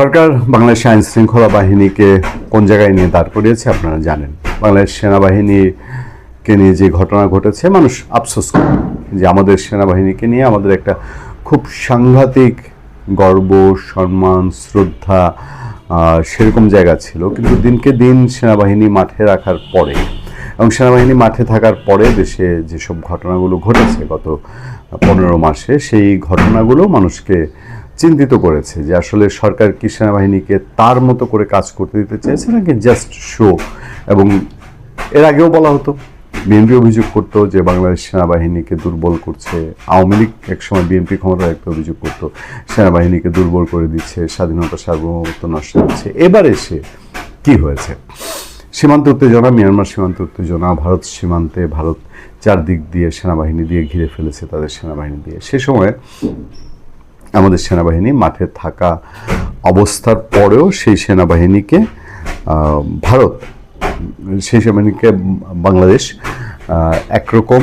সরকার বাংলাদেশ আইন শৃঙ্খলা বাহিনীকে কোন জায়গায় নিয়ে দাঁড় করিয়েছে আপনারা জানেন। বাংলাদেশ সেনাবাহিনীকে নিয়ে যে ঘটনা ঘটেছে, মানুষ আফসোস করে যে আমাদের সেনাবাহিনীকে নিয়ে আমাদের একটা খুব সাংঘাতিক গর্ব, সম্মান, শ্রদ্ধা সেরকম জায়গা ছিল। কিন্তু দিনকে দিন সেনাবাহিনী মাঠে রাখার পরে এবং সেনাবাহিনী মাঠে থাকার পরে দেশে যেসব ঘটনাগুলো ঘটেছে গত পনেরো মাসে, সেই ঘটনাগুলো মানুষকে চিন্তিত করেছে যে আসলে সরকার কি সেনাবাহিনীকে তার মতো করে কাজ করতে দিতে চেয়েছে নাকি জাস্ট শো এবং এর আগেও বলা হতো, বিএনপি অভিযোগ করতো যে বাংলাদেশ সেনাবাহিনীকে দুর্বল করছে, আওয়ামী লীগ একসময় বিএনপি ক্ষমতা একটা অভিযোগ করতো, সেনাবাহিনীকে দুর্বল করে দিচ্ছে, স্বাধীনতা সার্বভৌমত্ব নষ্ট হচ্ছে। এবার এসে কি হয়েছে? সীমান্ত উত্তেজনা, মিয়ানমার সীমান্ত উত্তেজনা, ভারত সীমান্তে ভারত চারদিক দিয়ে সেনাবাহিনী দিয়ে ঘিরে ফেলেছে তাদের সেনাবাহিনী দিয়ে। সে সময় আমাদের সেনাবাহিনী মাঠে থাকা অবস্থার পরেও সেই সেনাবাহিনীকে ভারত, সেই সেনাবাহিনীকে বাংলাদেশ একরকম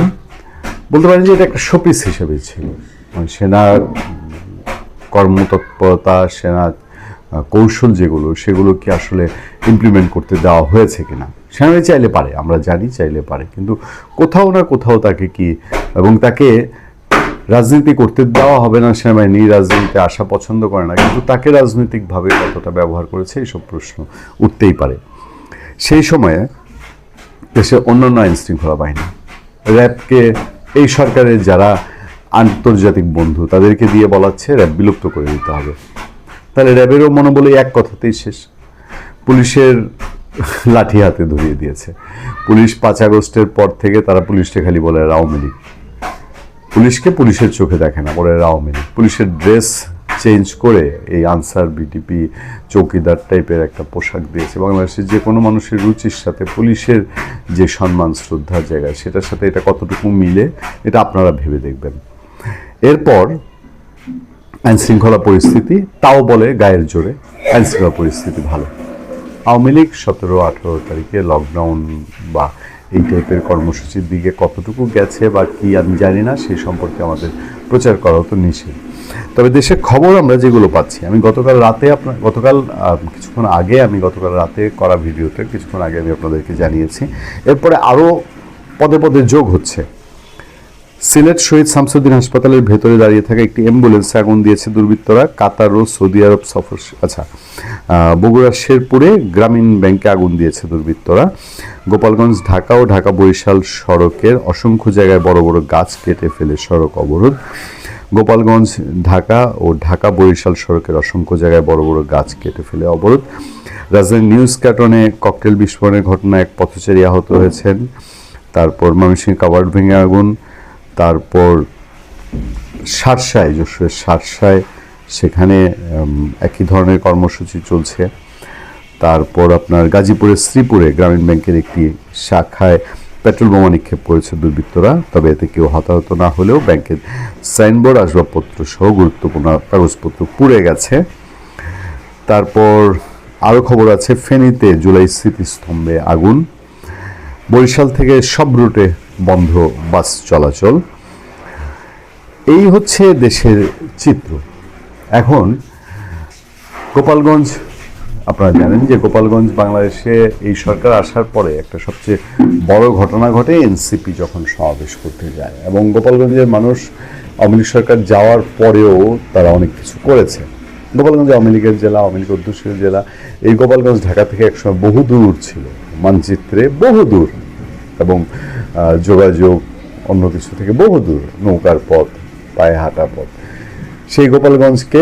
বলতে পারেন যে এটা একটা শোপিস হিসেবে ছিল। মানে সেনা কর্মতৎপরতা, সেনা কৌশল যেগুলো, সেগুলো কি আসলে ইমপ্লিমেন্ট করতে দেওয়া হয়েছে কিনা? সেনাবাহিনী চাইলে পারে, আমরা জানি চাইলে পারে, কিন্তু কোথাও না কোথাও তাকে কি, এবং তাকে রাজনীতি করতে দেওয়া হবে না সেনাবাহিনী রাজনীতিতে আসা পছন্দ করে না, কিন্তু তাকে রাজনৈতিকভাবে কতটা ব্যবহার করেছে এইসব প্রশ্ন উঠতেই পারে। সেই সময়ে দেশের অন্যান্য আইন শৃঙ্খলা বাহিনী, র্যাবকে, এই সরকারের যারা আন্তর্জাতিক বন্ধু, তাদেরকে দিয়ে বলাচ্ছে র্যাব বিলুপ্ত করে দিতে হবে। তাহলে র্যাবেরও মনোবল এক কথাতেই শেষ। পুলিশের লাঠি হাতে ধরিয়ে দিয়েছে। পুলিশ পাঁচ আগস্টের পর থেকে তারা পুলিশকে খালি বলে আওয়ামী লীগ। পুলিশকে পুলিশের চোখে দেখে না, বলে আওয়ামী লীগ পুলিশের ড্রেস চেঞ্জ করে এই আনসার বিটিপি চৌকিদার টাইপের একটা পোশাক দিয়েছে। বাংলাদেশের যে কোনো মানুষের রুচির সাথে পুলিশের যে সম্মান, শ্রদ্ধার জায়গা, সেটার সাথে এটা কতটুকু মিলে, এটা আপনারা ভেবে দেখবেন। এরপর আইন শৃঙ্খলা পরিস্থিতি, তাও বলে গায়ের জোরে আইন শৃঙ্খলা পরিস্থিতি ভালো। আওয়ামী লীগ সতেরো আঠেরো তারিখে লকডাউন বা এই টাইপের কর্মসূচির দিকে কতটুকু গেছে বা কি আমি জানি না সেই সম্পর্কে আমাদের প্রচার করা তো নিষেধ। তবে দেশের খবর আমরা যেগুলো পাচ্ছি, আমি গতকাল রাতে আপনার গতকাল কিছুক্ষণ আগে আমি গতকাল রাতে করা ভিডিওতে, কিছুক্ষণ আগে আমি আপনাদেরকে জানিয়েছি, এরপরে আরও পদে পদে যোগ হচ্ছে। সিলেট শহীদ শামসুদ্দিন হাসপাতালের ভেতরে দাঁড়িয়ে থাকা একটি অ্যাম্বুলেন্সে আগুন দিয়েছে দুর্বৃত্তরা কাতার ও সৌদি আরব সফর আচ্ছা বগুড়ার শেরপুরে গ্রামীণ ব্যাংকে আগুন দিয়েছে দুর্বৃত্তরা। গোপালগঞ্জ, ঢাকা ও ঢাকা বরিশাল সড়কের অসংখ্য জায়গায় বড় বড় গাছ কেটে ফেলে সড়ক অবরোধ। গোপালগঞ্জ, ঢাকা ও ঢাকা বরিশাল সড়কের অসংখ্য জায়গায় বড় বড় গাছ কেটে ফেলে অবরোধ। রাজধানীর নিউজ কার্টনে ককটেল বিস্ফোরণের ঘটনায় এক পথচারী আহত হয়েছেন। তারপর ময়মনসিংহ কাবার্ড ভেঙে আগুন। তারপর সারসায়, যশোরের সারসায়, সেখানে একই ধরনের কর্মসূচি চলছে। তারপর আপনার গাজীপুরের শ্রীপুরে গ্রামীণ ব্যাংকের একটি শাখায় পেট্রোল বোমা নিক্ষেপ করেছে দুর্বৃত্তরা, তবে এতে কেউ হতাহত না হলেও ব্যাংকের সাইনবোর্ড, আসবাবপত্র সহ গুরুত্বপূর্ণ কাগজপত্র পুড়ে গেছে। তারপর আরও খবর আছে, ফেনীতে জুলাই স্মৃতিস্তম্ভে আগুন। বরিশাল থেকে সব রুটে বন্ধ বাস চলাচল। এই হচ্ছে দেশের চিত্র। এখন গোপালগঞ্জ, আপনারা জানেন যে গোপালগঞ্জ বাংলাদেশে এই সরকার আসার পরে একটা সবচেয়ে বড় ঘটনা ঘটে এনসিপি যখন সমাবেশ করতে যায় এবং গোপালগঞ্জের মানুষ, আওয়ামী লীগ সরকার যাওয়ার পরেও তারা অনেক কিছু করেছে। গোপালগঞ্জ আওয়ামী লীগের জেলা, আওয়ামী লীগ অধ্যুষের জেলা, এই গোপালগঞ্জ ঢাকা থেকে একসময় বহু দূর ছিল। মানচিত্রে বহু দূর এবং যোগাযোগ অন্য কিছু থেকে বহু দূর নৌকার পথ, পায়ে হাঁটা পথ। সেই গোপালগঞ্জকে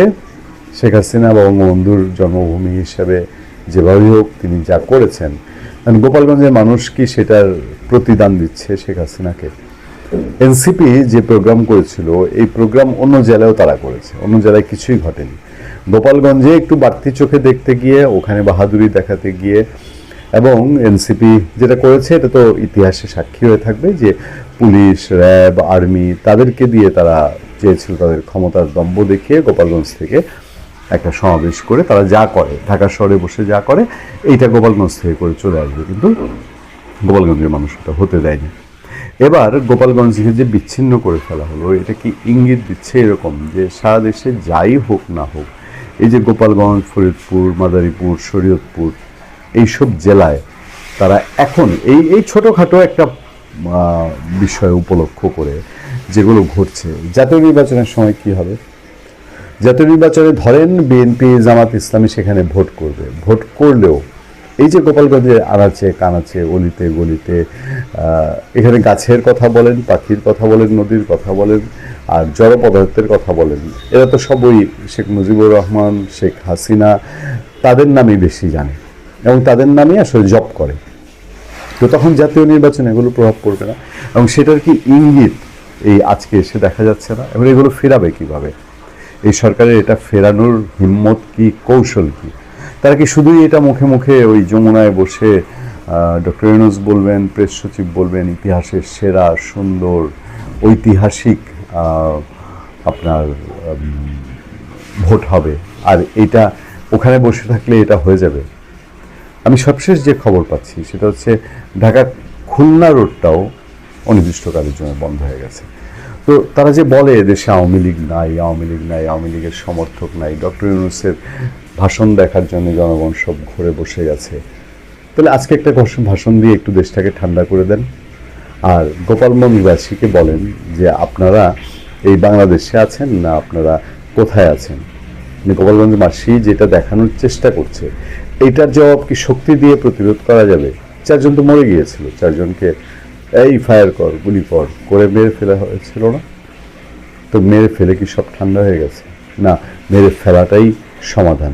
শেখ হাসিনা বঙ্গবন্ধুর জন্মভূমি হিসেবে যেভাবেই হোক তিনি যা করেছেন কারণ গোপালগঞ্জের মানুষ কি সেটার প্রতিদান দিচ্ছে শেখ হাসিনাকে? এনসিপি যে প্রোগ্রাম করেছিল, এই প্রোগ্রাম অন্য জেলায়ও তারা করেছে, অন্য জেলায় কিছুই ঘটেনি। গোপালগঞ্জে একটু বাড়তি চোখে দেখতে গিয়ে, ওখানে বাহাদুরি দেখাতে গিয়ে এবং এনসিপি যেটা করেছে, এটা তো ইতিহাসে সাক্ষী হয়ে থাকবে যে পুলিশ, র্যাব, আর্মি তাদেরকে দিয়ে তারা চেয়েছিল তাদের ক্ষমতার দম্ভ দেখিয়ে গোপালগঞ্জ থেকে একটা সমাবেশ করে তারা যা করে, ঢাকা শহরে বসে যা করে, এইটা গোপালগঞ্জ থেকে করে চলে আসবে। কিন্তু গোপালগঞ্জের মানুষ ওটা হতে দেয়নি। এবার গোপালগঞ্জকে যে বিচ্ছিন্ন করে ফেলা হলো, এটা কি ইঙ্গিত দিচ্ছে এরকম যে সারা দেশে যাই হোক না হোক, এই যে গোপালগঞ্জ, ফরিদপুর, মাদারীপুর, শরীয়তপুর এইসব জেলায় তারা এখন এই এই ছোটোখাটো একটা বিষয় উপলক্ষ করে যেগুলো ঘটছে। জাতীয় নির্বাচনের সময় কি হবে? জাতীয় নির্বাচনে ধরেন বিএনপি জামাত ইসলামী সেখানে ভোট করবে। ভোট করলেও এই যে গোপালগঞ্জে আনাচে, কানাচে, অলিতে, গলিতে এখানে গাছের কথা বলেন, পাখির কথা বলেন, নদীর কথা বলেন, আর জড় পদার্থের কথা বলেন, এরা তো সবই শেখ মুজিবুর রহমান, শেখ হাসিনা, তাদের নামই বেশি জানে। এবং তাদের নামই আসলে জব করে। তো তখন জাতীয় নির্বাচনে এগুলো প্রভাব পড়বে না। এবং সেটার কি ইঙ্গিত এই আজকে এসে দেখা যাচ্ছে না? এবং এগুলো ফেরাবে কীভাবে? এই সরকারের এটা ফেরানোর হিম্মত কি, কৌশল কি? তারা কি শুধুই এটা মুখে মুখে ওই যমুনায় বসে ডক্টর ইউনুস বলবেন, প্রেস সচিব বলবেন, ইতিহাসের সেরা, সুন্দর, ঐতিহাসিক আপনার ভোট হবে। আর এটা ওখানে বসে থাকলে এটা হয়ে যাবে। আমি সবশেষ যে খবর পাচ্ছি, সেটা হচ্ছে ঢাকা খুলনা রোডটাও অনির্দিষ্টকালের জন্য বন্ধ হয়ে গেছে। তো তারা যে বলে দেশে আওয়ামী লীগ নাই, আওয়ামী লীগ নাই, আওয়ামী লীগের সমর্থক নাই, ডক্টর ইউনুসের ভাষণ দেখার জন্য জনগণ সব ঘুরে বসে গেছে। তাহলে আজকে একটা ভাষণ দিয়ে একটু দেশটাকে ঠান্ডা করে দেন। আর গোপালগঞ্জবাসীকে বলেন যে আপনারা এই বাংলাদেশে আছেন না আপনারা কোথায় আছেন? মানে গোপালগঞ্জবাসী যেটা দেখানোর চেষ্টা করছে এটার জবাব কি শক্তি দিয়ে প্রতিরোধ করা যাবে? চারজন তো মরে গিয়েছিল। চারজনকে এই ফায়ার কর, গুলি কর, করে মেরে ফেলা হয়েছিল না? তো মেরে ফেলে কি সব ঠান্ডা হয়ে গেছে? না, মেরে ফেলাটাই সমাধান।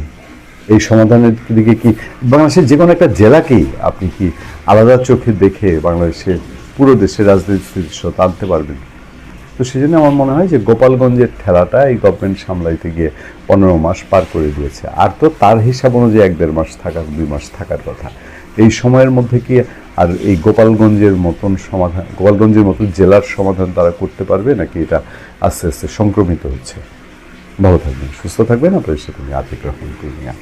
এই সমাধানের দিকে কি বাংলাদেশের যে কোনো একটা জেলাকেই আপনি কি আলাদা চোখে দেখে বাংলাদেশের পুরো দেশের রাজনীতির আনতে পারবেন? তো সেই জন্য আমার মনে হয় যে গোপালগঞ্জের ঠেলাটা এই গভর্নমেন্ট সামলাইতে গিয়ে পনেরো মাস পার করে দিয়েছে। আর তো তার হিসাব অনুযায়ী এক দেড় মাস থাকার, দুই মাস থাকার কথা। এই সময়ের মধ্যে কি আর এই গোপালগঞ্জের মতন সমাধান, গোপালগঞ্জের মতন জেলার সমাধান তারা করতে পারবে নাকি এটা আস্তে আস্তে সংক্রমিত হচ্ছে? ভালো থাকবেন, সুস্থ থাকবেন। আপনার সাথে আমি আতিক রহমান পূর্ণিয়া।